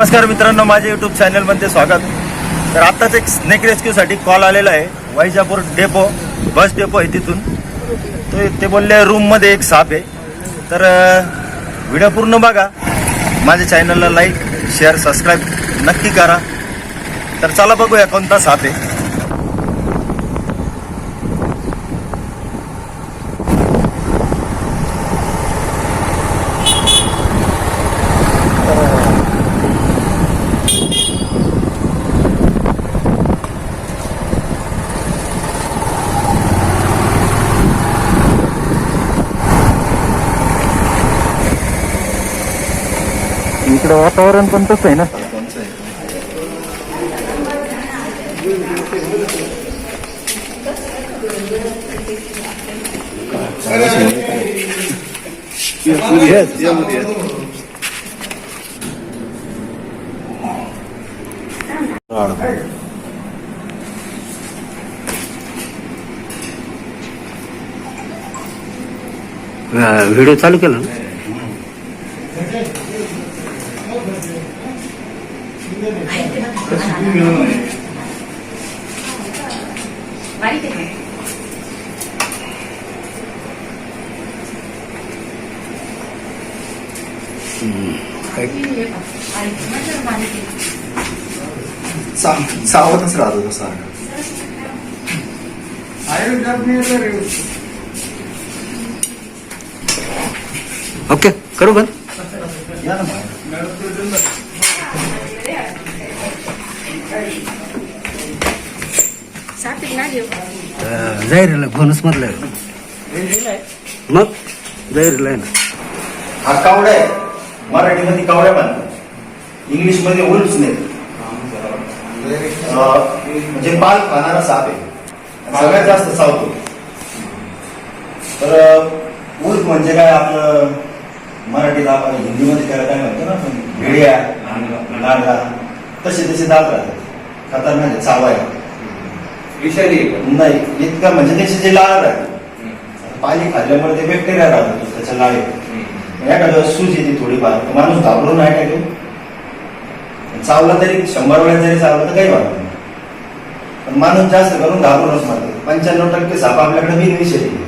नमस्कार मित्रांनो माझ्या युट्यूब चॅनलमध्ये स्वागत. तर आत्ताच एक स्नेक रेस्क्यूसाठी कॉल आलेला आहे. वैजापूर डेपो बस डेपो आहे तिथून. तो ते बोलले रूममध्ये एक साप आहे. तर व्हिडिओ पूर्ण बघा. माझ्या चॅनलला लाईक शेअर सबस्क्राईब नक्की करा. तर चला बघूया कोणता साप आहे. इकडं वातावरण पण तसं आहे ना. व्हिडिओ चालू केला ना? बारीक आहे का? बारीक आहे. बारीक आहे. सावतच राहतो तो सारखा ओके करू बंद या ना मग. सापी ना घेऊ जाहीरला फोनच मधलं. मग? जाहीरला आहे ना. हा कावडा आहे. मराठीमध्ये कावड्या म्हणतात इंग्लिशमध्ये उलच नाही म्हणजे पाल खाणारा साप आहे. सगळ्यात जास्त चावतो तर उल्फ म्हणजे काय आपलं? मराठीला आपण हिंदीमध्ये त्याला काय म्हणतो ना भेडिया भेड्या लांडगा तसे तसे दात राहतात. खतरनाक आहे, विषारी आहे. का? नाही. इतकं म्हणजे त्याची जे लाळ राहते. पाणी खाल्ल्यामुळे ते बॅक्टेरिया राहतात त्याच्या लाळेत एखादं सूज येते थोडीफार. तर माणूस घाबरून नाही टाकेल चावला तरी शंभर वेळा जरी चावला तर काही वाटत नाही. पण माणूस जास्त करून घाबरूनच मारते. पंच्याण्णव टक्के साप आपल्याकडे बिनविषयी आहे.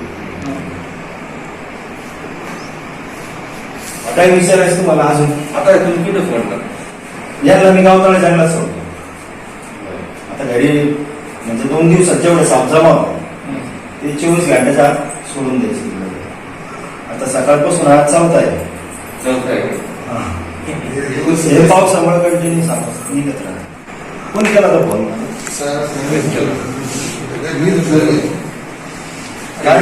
काही विचारायचं तुम्हाला अजून. आता तुम्ही कुठं सोडणार याला मी गावतळा जंगलात सोडतो. म्हणजे दोन दिवसात जेवढे साप जमा ते चोवीस घंट्याच्या आत सोडून द्यायचे तिकडे. आता सकाळपासून आज चौथा आहे? हे. पावसामुळे कंटिन्यू साप निघत राहत कोणी केला तो फोन. काय?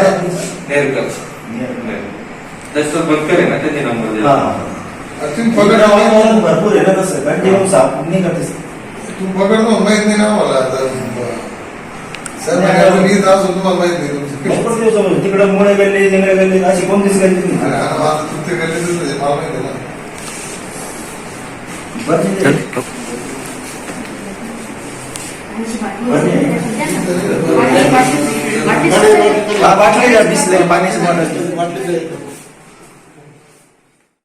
हा, हा. भरपूर आहे ना तसं. कंटिन्यू साप निघतच तू पकड मग माहीत नाही ना मला आता सर म्हणजे तुम्हाला माहीत नाही तुमचं तिकडे मुळे गल्ली अशी कोणतीच गल्ली आणि नाही आता माझं तुमच्या गल्लीतच आहे, मला माहीत आहे ना बरं, चल ठीक आहे. बाटली- बाटली- बाटली- हा बाटली द्या बिसलेरी पाण्याची बॉटल